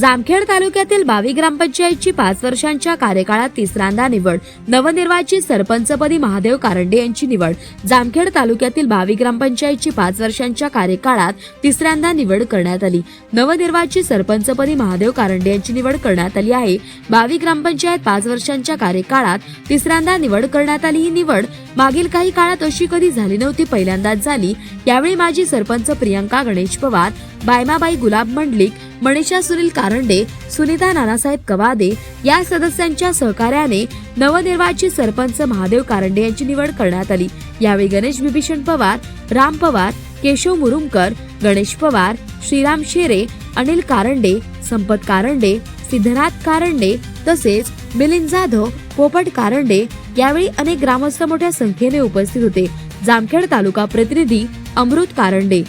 जामखेड तालुक्यातील बावी ग्रामपंचायतची पाच वर्षांच्या कार्यकाळात तिसऱ्यांदा निवड. नवनिर्वाचित सरपंचपदी महादेव कारंडे यांची निवड. जामखेड तालुक्यातील बावी ग्रामपंचायतची पाच वर्षांच्या कार्यकाळात तिसऱ्यांदा निवड करण्यात आली. नवनिर्वाचित सरपंचपदी महादेव कारंडे यांची निवड करण्यात आली आहे. बावी ग्रामपंचायत पाच वर्षांच्या कार्यकाळात तिसऱ्यांदा निवड करण्यात आली. ही निवड मागील काही काळात अशी कधी झाली नव्हती पहिल्यांदाच झाली. यावेळी माजी सरपंच प्रियंका गणेश पवार बायमाबाई गुलाब मंडलिक मनीषा सुनील कारंडे सुनीता नानासाहेब कवादे या सदस्यांच्या सहकार्याने नवनिर्वाचित सरपंच महादेव कारंडे यांची निवड करण्यात आली. यावेळी गणेश विभीषण पवार राम पवार केशव मुरुमकर गणेश पवार श्रीराम शेरे अनिल कारंडे संपत कारंडे सिद्धनाथ कारंडे तसेच मिलिंद जाधव पोपट कारंडे यावेळी अनेक ग्रामस्थ मोठ्या संख्येने उपस्थित होते. जामखेड तालुका प्रतिनिधी अमृत कारंडे.